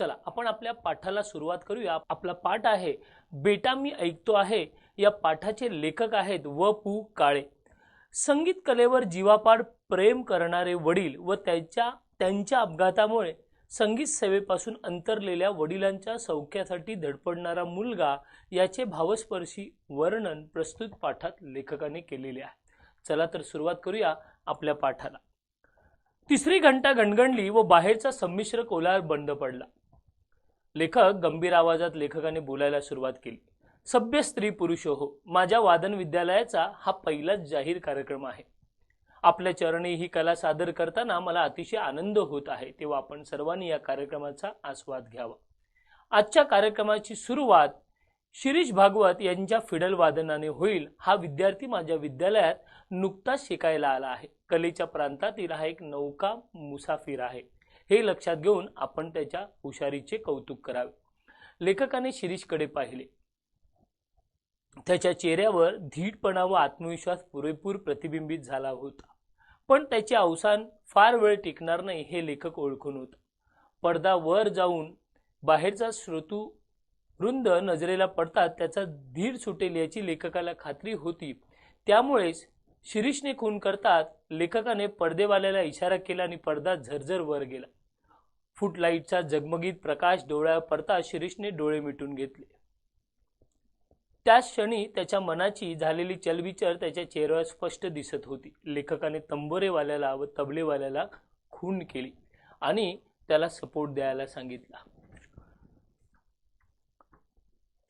चला आपण आपल्या पाठाला सुरुवात करूया. आपला पाठ आहे बेटा मी ऐकतो आहे. या पाठाचे लेखक आहेत व पू. काळे. संगीत कलेवर जीवापाड प्रेम करणारे वडील व त्याच्या त्यांच्या अपघातामुळे संगीत सेवेपासून अंतरलेल्या वडिलांच्या सौख्यासाठी धडपडणारा मुलगा याचे भावस्पर्शी वर्णन प्रस्तुत पाठात लेखकाने केलेले आहे. चला तर सुरुवात करूया आपल्या पाठाला. तिसरी घंटा गणगणली व बाहेरचा संमिश्र कोलार बंद पडला. लेखक गंभीर आवाजात लेखकाने बोलायला सुरुवात केली. सभ्य स्त्री पुरुष हो माझ्या वादन विद्यालयाचा हा पहिलाच जाहीर कार्यक्रम आहे. आपल्या चरणी ही कला सादर करताना मला अतिशय आनंद होत आहे तेव्हा आपण सर्वांनी या कार्यक्रमाचा आस्वाद घ्यावा. आजच्या कार्यक्रमाची सुरुवात शिरीष भागवत यांच्या फिडल वादनाने होईल हा विद्यार्थी माझ्या विद्यालयात नुकताच शिकायला आला आहे. कलेच्या प्रांतातील हा एक नौका मुसाफिर आहे. हे लक्षात घेऊन आपण त्याच्या हुशारीचे कौतुक करावे. लेखकाने शिरीषकडे पाहिले. त्याच्या चेहऱ्यावर धीटपणा व आत्मविश्वास पुरेपूर प्रतिबिंबित झाला होता. पण त्याचे अवसान फार वेळ टिकणार नाही हे लेखक ओळखून होता. पडदा वर जाऊन बाहेरचा श्रोतू वृंद नजरेला पडतात त्याचा धीर सुटेल याची लेखकाला खात्री होती. त्यामुळेच शिरीषने खून करतात लेखकाने पडदेवाल्याला इशारा केला आणि पडदा झरझर वर गेला. फुटलाईटचा जगमगीत प्रकाश डोळ्यावर पडता शिरीषने डोळे मिटून घेतले. त्याच क्षणी त्याच्या मनाची झालेली चलविचर त्याच्या चेहऱ्यावर स्पष्ट दिसत होती. लेखकाने तंबोरेवाल्याला व तबलेवाल्याला खून केली आणि त्याला सपोर्ट द्यायला सांगितला.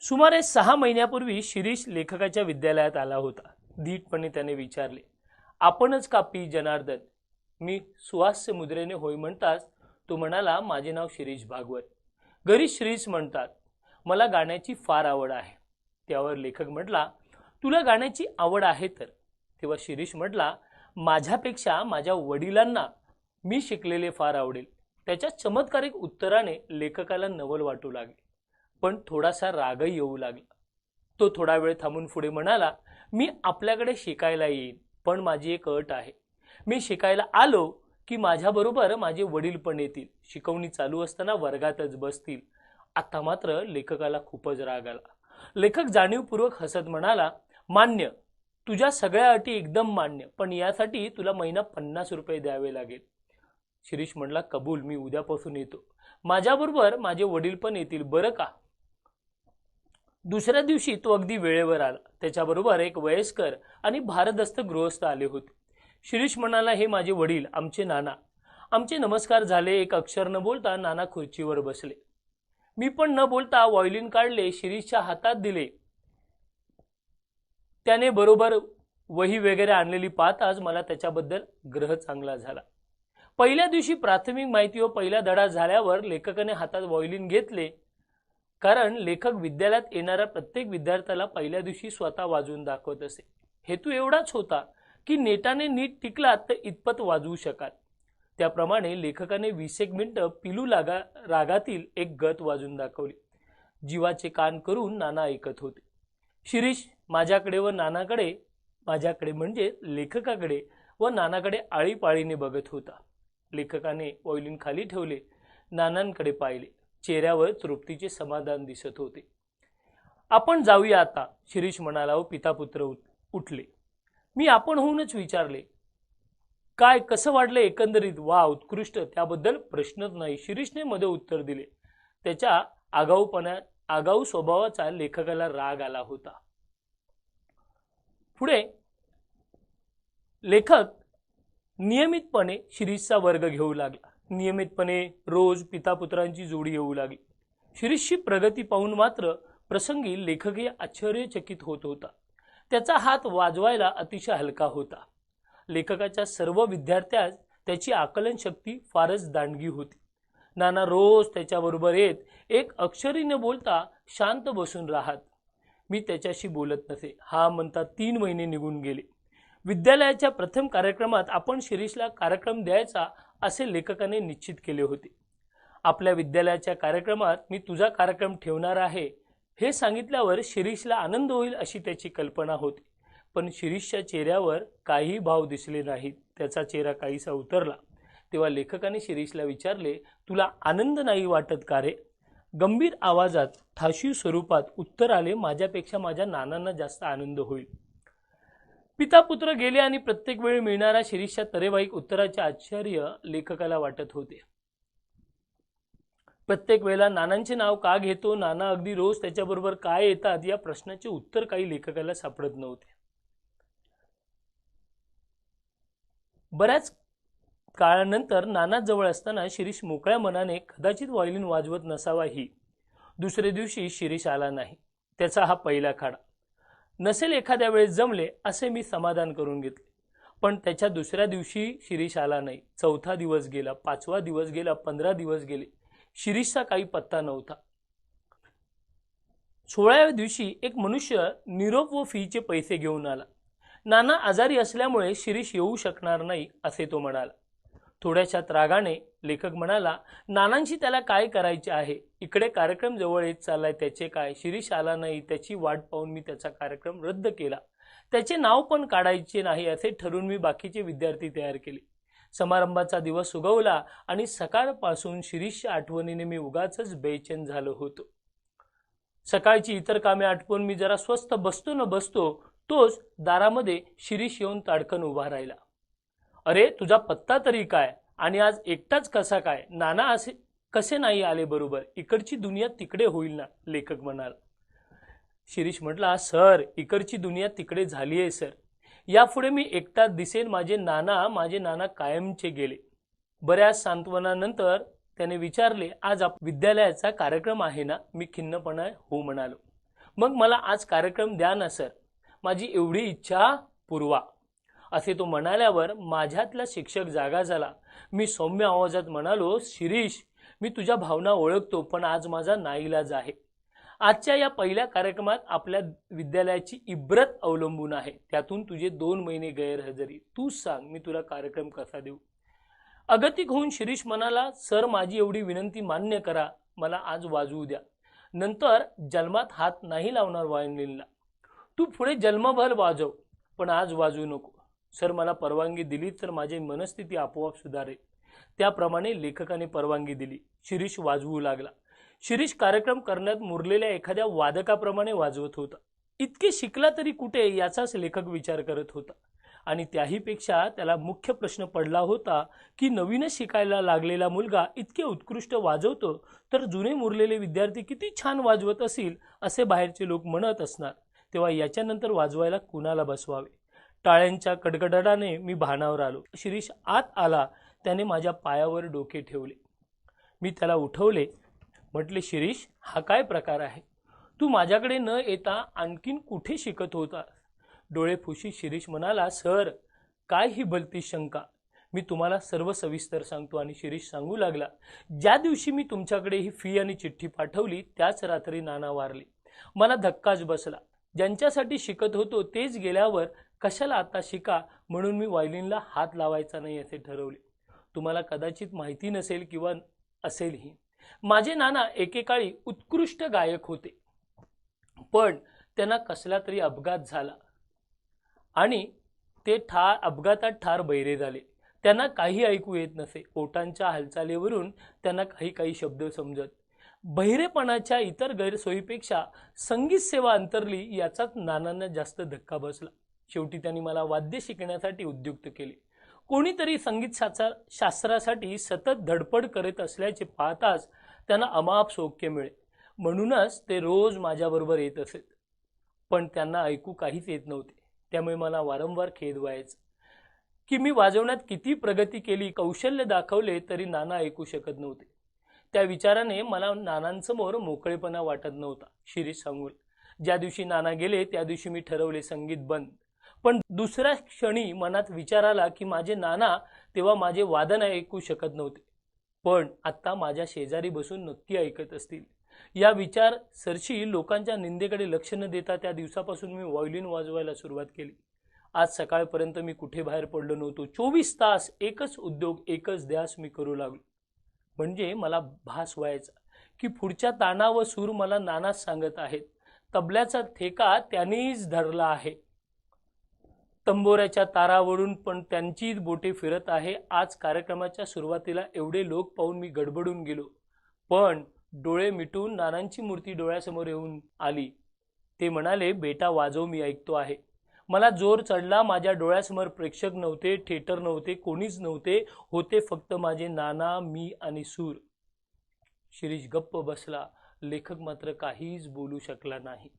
सुमारे सहा महिन्यापूर्वी शिरीष लेखकाच्या विद्यालयात आला होता. धीटपणे त्याने विचारले आपणच का पी. जनार्दन? मी सुहास्य मुद्रेने होय म्हणताच तो म्हणाला माझे नाव शिरीष भागवत. घरी श्रीष म्हणतात मला गाण्याची फार आवड आहे. त्यावर लेखक म्हटला तुला गाण्याची आवड आहे तर. तेव्हा शिरीष म्हटला माझ्यापेक्षा माझ्या वडिलांना मी शिकलेले फार आवडेल. त्याच्या चमत्कारिक उत्तराने लेखकाला नवल वाटू लागले. पण थोडासा रागही येऊ लागला. तो थोडा वेळ थांबून पुढे म्हणाला मी आपल्याकडे शिकायला येईन पण माझी एक अट आहे. मी शिकायला आलो की माझ्याबरोबर माझे वडील पण येतील. शिकवणी चालू असताना वर्गातच बसतील. आता मात्र लेखकाला खूपच राग आला. लेखक जाणीवपूर्वक हसत म्हणाला मान्य तुझ्या सगळ्या अटी एकदम मान्य पण यासाठी तुला महिना पन्नास रुपये द्यावे लागेल. शिरीष म्हणला कबूल मी उद्यापासून येतो. माझ्याबरोबर माझे वडील पण येतील बरं का? दुसऱ्या दिवशी तो अगदी वेळेवर आला. त्याच्याबरोबर एक वयस्कर आणि भारदस्त गृहस्थ आले होते. शिरीष म्हणाला हे माझे वडील आमचे नाना. आमचे नमस्कार झाले एक अक्षर न बोलता नाना खुर्चीवर बसले. मी पण न बोलता वॉयलिन काढले शिरीषच्या हातात दिले. त्याने बरोबर वही वगैरे आणलेली पाहताच मला त्याच्याबद्दल ग्रह चांगला झाला. पहिल्या दिवशी प्राथमिक माहिती व पहिला धडा झाल्यावर लेखकाने हातात वॉयलिन घेतले कारण लेखक विद्यालयात येणाऱ्या प्रत्येक विद्यार्थ्याला पहिल्या दिवशी स्वतः वाजवून दाखवत असे. हेतू एवढाच होता की नेटाने नीट टिकलात तर इतपत वाजवू शकाल. त्याप्रमाणे लेखकाने वीस एक मिनटं पिलू लागा रागातील एक गत वाजून दाखवली. जीवाचे कान करून नाना ऐकत होते. शिरीष माझ्याकडे व नानाकडे माझ्याकडे म्हणजे लेखकाकडे व नानाकडे आळीपाळीने बघत होता. लेखकाने वॉयलिन खाली ठेवले नानांकडे पाहिले. चेहऱ्यावर तृप्तीचे समाधान दिसत होते. आपण जाऊया आता शिरीष म्हणाला व पितापुत्र उठले. मी आपण होऊनच विचारले काय कसं वाटलं एकंदरीत? वा उत्कृष्ट. त्याबद्दल प्रश्नच नाही. शिरीषने मध्ये उत्तर दिले. त्याच्या आगाऊपणा आगाऊ स्वभावाचा लेखकाला राग आला होता. पुढे लेखक नियमितपणे शिरीषचा वर्ग घेऊ लागला. नियमितपणे रोज पितापुत्रांची जोडी येऊ लागली. शिरीषची प्रगती पाहून मात्र प्रसंगी लेखकही आश्चर्यचकित होत होता. त्याचा हात वाजवायला अतिशय हलका होता. लेखकाच्या सर्व विद्यार्थ्यास त्याची आकलन शक्ती फारच दांडगी होती. नाना रोज त्याच्याबरोबर येत एक अक्षरी न बोलता शांत बसून राहत. मी त्याच्याशी बोलत नसे. हा म्हणता तीन महिने निघून गेले. विद्यालयाच्या प्रथम कार्यक्रमात आपण शिरीषला कार्यक्रम द्यायचा असे लेखकाने निश्चित केले होते. आपल्या विद्यालयाच्या कार्यक्रमात मी तुझा कार्यक्रम ठेवणार आहे. हे सांगितल्यावर शिरीषला आनंद होईल अशी त्याची कल्पना होती. पण शिरीषच्या चेहऱ्यावर काही भाव दिसले नाहीत. त्याचा चेहरा काहीसा उतरला. तेव्हा लेखकाने शिरीषला विचारले तुला आनंद नाही वाटत का रे? गंभीर आवाजात ठाशीव स्वरूपात उत्तर आले माझ्यापेक्षा माझ्या नानांना जास्त आनंद होईल. पिता पुत्र गेले आणि प्रत्येक वेळी मिळणाऱ्या शिरीषच्या तरेवाईक उत्तराचे आश्चर्य लेखकाला वाटत होते. प्रत्येक वेळेला नानांचे नाव का घेतो नाना अगदी रोज त्याच्याबरोबर काय येतात या प्रश्नाचे उत्तर काही लेखकाला सापडत नव्हते. बऱ्याच काळानंतर नाना जवळ असताना शिरीष मोकळ्या मनाने कदाचित व्हायलिन वाजवत नसावा ही. दुसऱ्या दिवशी शिरीष आला नाही. त्याचा हा पहिला खाडा. नसेल एखाद्या वेळेस जमले असे मी समाधान करून घेतले. पण त्याच्या दुसऱ्या दिवशी शिरीष आला नाही. चौथा दिवस गेला पाचवा दिवस गेला पंधरा दिवस गेले. शिरीषचा काही पत्ता नव्हता. सोळाव्या दिवशी एक मनुष्य निरोप व फीचे पैसे घेऊन आला. नाना आजारी असल्यामुळे शिरीष येऊ शकणार नाही असे तो म्हणाला. थोड्याशा रागाने लेखक म्हणाला नानांशी त्याला काय करायचे आहे? इकडे कार्यक्रम जवळ येत चाललाय त्याचे काय? शिरीष आला नाही त्याची वाट पाहून मी त्याचा कार्यक्रम रद्द केला. त्याचे नाव पण काढायचे नाही असे ठरवून मी बाकीचे विद्यार्थी तयार केले. समारंभाचा दिवस उगवला आणि सकाळपासून शिरीषच्या आठवणीने मी उगाच बेचैन झालो होतो. सकाळची इतर कामे आटपून मी जरा स्वस्त बसतो न बसतो तोच दारामध्ये शिरीष येऊन ताडकन उभा राहिला. अरे तुझा पत्ता तरी काय? आणि आज एकटाच कसा काय? नाना असे कसे नाही आले बरोबर? इकडची दुनिया तिकडे होईल ना? लेखक म्हणाला. शिरीष म्हटला सर इकडची दुनिया तिकडे झाली आहे सर. यापुढे मी एकटा दिसेन माझे नाना माझे नाना कायमचे गेले. बऱ्याच सांत्वनानंतर त्याने विचारले आज आप विद्यालयाचा कार्यक्रम आहे ना? मी खिन्नपणा हो म्हणालो. मग मला आज कार्यक्रम द्या ना सर. माझी एवढी इच्छा पुरवा. असे तो म्हणाल्यावर माझ्यातला शिक्षक जागा झाला. मी सौम्य आवाजात म्हणालो शिरीष मी तुझ्या भावना ओळखतो पण आज माझा नाईलाज आहे. आजच्या या पहिल्या कार्यक्रमात आपल्या विद्यालयाची इब्रत अवलंबून आहे. त्यातून तुझे दोन महिने गैरहजेरी. तूच सांग मी तुला कार्यक्रम कसा देऊ? अगतिक होऊन शिरीष म्हणाला सर माझी एवढी विनंती मान्य करा. मला आज वाजवू द्या. नंतर जन्मात हात नाही लावणार वायलिनला तू पुढे जन्मभर वाजव पण आज वाजवू नको. सर मला परवानगी दिली तर माझी मनस्थिती आपोआप सुधारेल. त्याप्रमाणे लेखकाने परवानगी दिली. शिरीष वाजवू लागला. शिरीष कार्यक्रम करण्यात मुरलेल्या एखाद्या वादकाप्रमाणे वाजवत होता. इतके शिकला तरी कुठे याचाच लेखक विचार करत होता. आणि त्याहीपेक्षा त्याला मुख्य प्रश्न पडला होता की नवीनच शिकायला लागलेला मुलगा इतके उत्कृष्ट वाजवतो तर जुने मुरलेले विद्यार्थी किती छान वाजवत असतील असे बाहेरचे लोक म्हणत असणार. तेव्हा याच्यानंतर वाजवायला कुणाला बसवावे? टाळ्यांच्या कडकडाटाने मी भानावर आलो. शिरीष आत आला त्याने माझ्या पायावर डोके ठेवले. मी त्याला उठवले म्हटले शिरीष हा काय प्रकार आहे? तू माझ्याकडे न येता आणखीन कुठे शिकत होता? डोळे फुशी शिरीष म्हणाला सर काय ही भलती शंका? मी तुम्हाला सर्व सविस्तर सांगतो. आणि शिरीष सांगू लागला ज्या दिवशी मी तुमच्याकडे ही फी आणि चिठ्ठी पाठवली त्याच रात्री नाना वारली. मला धक्काच बसला. ज्यांच्यासाठी शिकत होतो तेच गेल्यावर कशाला आता शिका म्हणून मी वायलिनला हात लावायचा नाही असे ठरवले. तुम्हाला कदाचित माहिती नसेल किंवा असेलही. माझे नाना एकेकाळी उत्कृष्ट गायक होते. पण त्यांना कसला तरी अपघात झाला. आणि ते ठार अपघातात ठार बैरे झाले. त्यांना काही ऐकू येत नसे. ओटांच्या हालचालीवरून त्यांना काही काही शब्द समजत. बहिरेपणाच्या इतर गैरसोयीपेक्षा संगीत सेवा अंतरली याचाच नानांना जास्त धक्का बसला. शेवटी त्यांनी मला वाद्य शिकण्यासाठी उद्युक्त केले. कोणीतरी संगीत शास्त्रा शास्त्रासाठी सतत धडपड करत असल्याचे पाहताच त्यांना अमाप सौख्य मिळे म्हणूनच ते रोज माझ्याबरोबर येत असत पण त्यांना ऐकू काहीच येत नव्हते. त्यामुळे मला वारंवार खेद व्हायचं. की मी वाजवण्यात किती प्रगती केली कौशल्य दाखवले तरी नाना ऐकू शकत नव्हते. त्या विचाराने मला नानांसमोर मोकळेपणा वाटत नव्हता. शिरीष सांगूल ज्या दिवशी नाना गेले त्या दिवशी मी ठरवले संगीत बंद. पण दुसऱ्या क्षणी मनात विचार आला की माझे नाना तेव्हा माझे वादन ऐकू शकत नव्हते. पण आत्ता माझ्या शेजारी बसून नक्की ऐकत असतील. या विचार सरशी लोकांच्या निंदेकडे लक्ष न देता त्या दिवसापासून मी व्हायोलिन वाजवायला सुरुवात केली. आज सकाळपर्यंत मी कुठे बाहेर पडलो नव्हतो. चोवीस तास एकच उद्योग एकच ध्यास मी करू लागलो. म्हणजे मला भास व्हायचा की पुढच्या ताना व सूर मला नानाच सांगत आहेत. तबल्याचा ठेका त्यांनीच धरला आहे. तंबोऱ्याच्या तारावरून पण त्यांचीच बोटे फिरत आहे. आज कार्यक्रमाच्या सुरुवातीला एवढे लोक पाहून मी गडबडून गेलो. पण डोळे मिटून नानांची मूर्ती डोळ्यासमोर येऊन आली. ते म्हणाले बेटा वाजव मी ऐकतो आहे. मला जोर चढला माझ्या डोळ्यासमोर प्रेक्षक नव्हते थिएटर नव्हते कोणीच नव्हते. होते फक्त माझे नाना मी आणि सूर. शिरीष गप्प बसला. लेखक मात्र काहीच बोलू शकला नाही.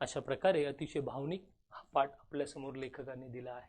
अशा प्रकारे अतिशय भावनिक हा पाठ आपल्यासमोर लेखकाने दिला आहे.